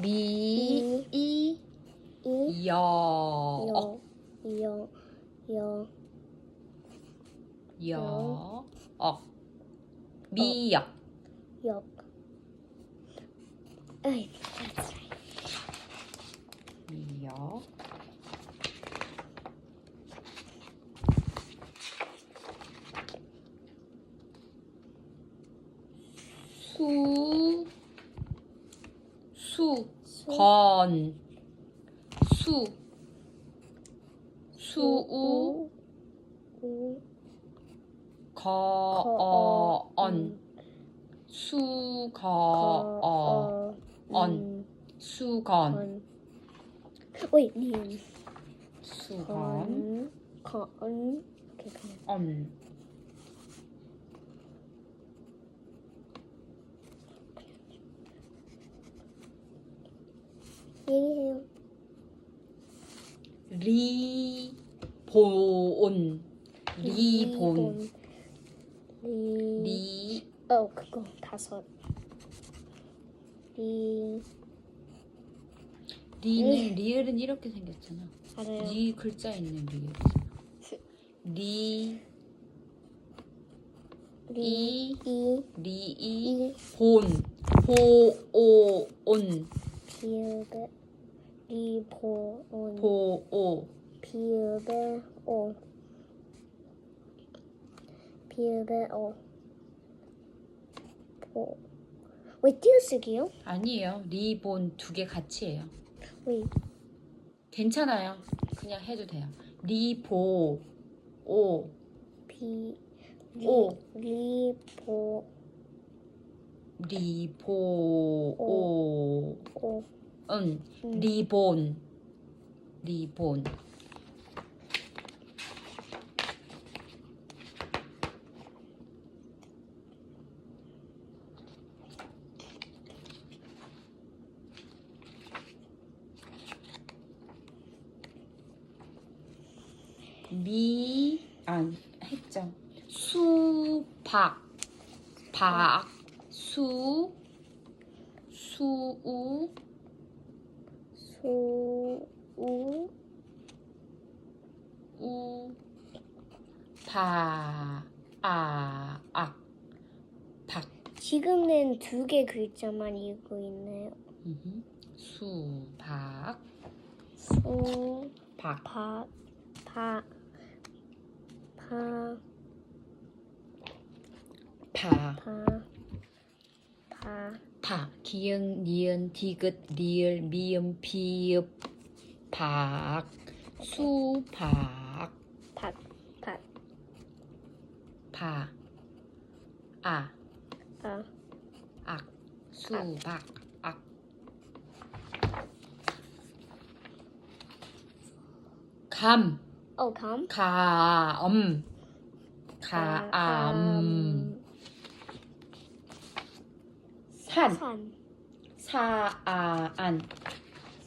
미, 이, 이, 여, 억, 여, 여, 여, 여, 억. 미역. 역. 아이, that's right. 미역. 수, 수, 건, 수, 수우, 우, 거, 언, 수, 거, 어, 언, 음, 수건, 건. Wait, 니은. 수건, 건. 언. 얘기해요. 리본 리본 리. 리 어, 그거 다섯. 리. 리는 리을은 이렇게 생겼잖아. 알아요. 리 글자 있는 리을. 리 리. 이. 이. 리이 이. 본 보 오 온 비읍에. 리. 보. 온. 보오 비읍에. 오. 비읍에. 오. 보. 왜 띄어쓰기요? 아니에요. 리본 두 개 같이 해요. 왜? 괜찮아요. 그냥 해도 돼요. 리보 오 비. 리. 오. 리. 보. 리보 오 오. 응 음. 리본 리본 미, 안, 했죠. 수 박, 박, 수, 수우, 수. 우. 우, 바, 아, 악, 박, 지금은 두 개 글자만 읽고 있네요. 음흠. 수박, 수. 박, 바. 바. 바. 파, 바. 바. 파, 기응, 니은, 디귿, 리을, 미음, 비읍, 박, 수박, 박. 박. 파, 아, 아. 악, 수박, 악. 감, 어, 감. 가엄, 가암, 산, 산. 사아안.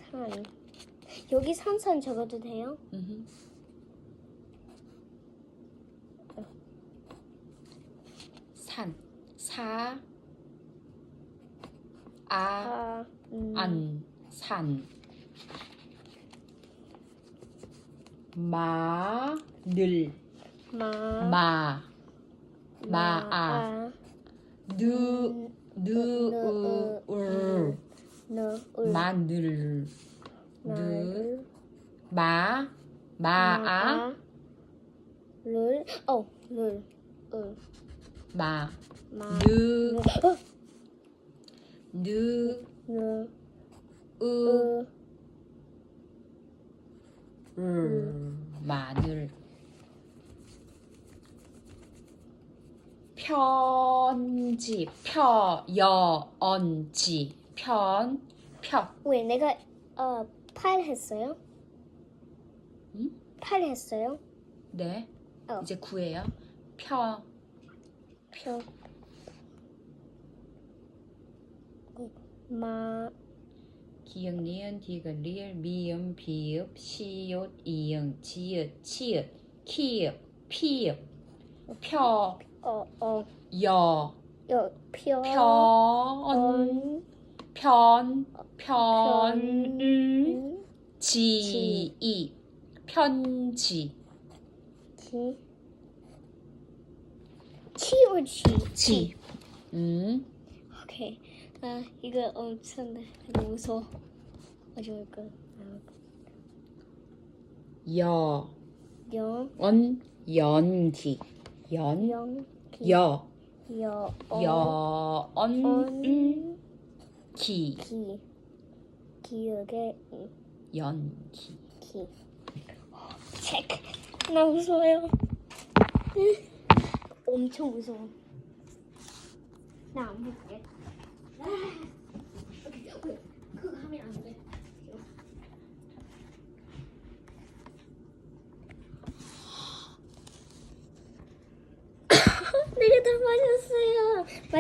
산. 여기 산산 적어도 돼요? 음흠. 산, 사, 아, 아. 음. 안, 산. 마, 늘, 마. 마, 마아, 마. 누, 누, 울, 너. 울. 마늘, 느, 늘. 마, 마아, 를. 어. 를. 을. 마, 마. 느, 어. 느, 느. 으, 으. 을, 마늘. 편지, 펴, 여, 언지, 편, 펴. 왜 내가 어, 팔 했어요? 응? 팔 했어요? 네. 어. 이제 구예요. 펴, 표. 마. 기역, 니은, 디귿, 리을, 미음, 비읍, 시옷, 이응, 지읒, 치읒, 키읔, 피읔, 펴, 어, 어. 여, 여. 표. 편, 온. 편, 편, 음, 음, 지, 이. 편지. 지. 치우지. 지. 음. 오케이. 아 이거 엄청 너무 무서워. 여. 영, 원, 연기. 연, 영, 기, 여. 여, 어, 여, 언, 언, 음, 기. 기, 기억의 이, 연 기. 기. 체크. 나 무서워요. 엄청 무서워. 나 안 볼게. much for seeing.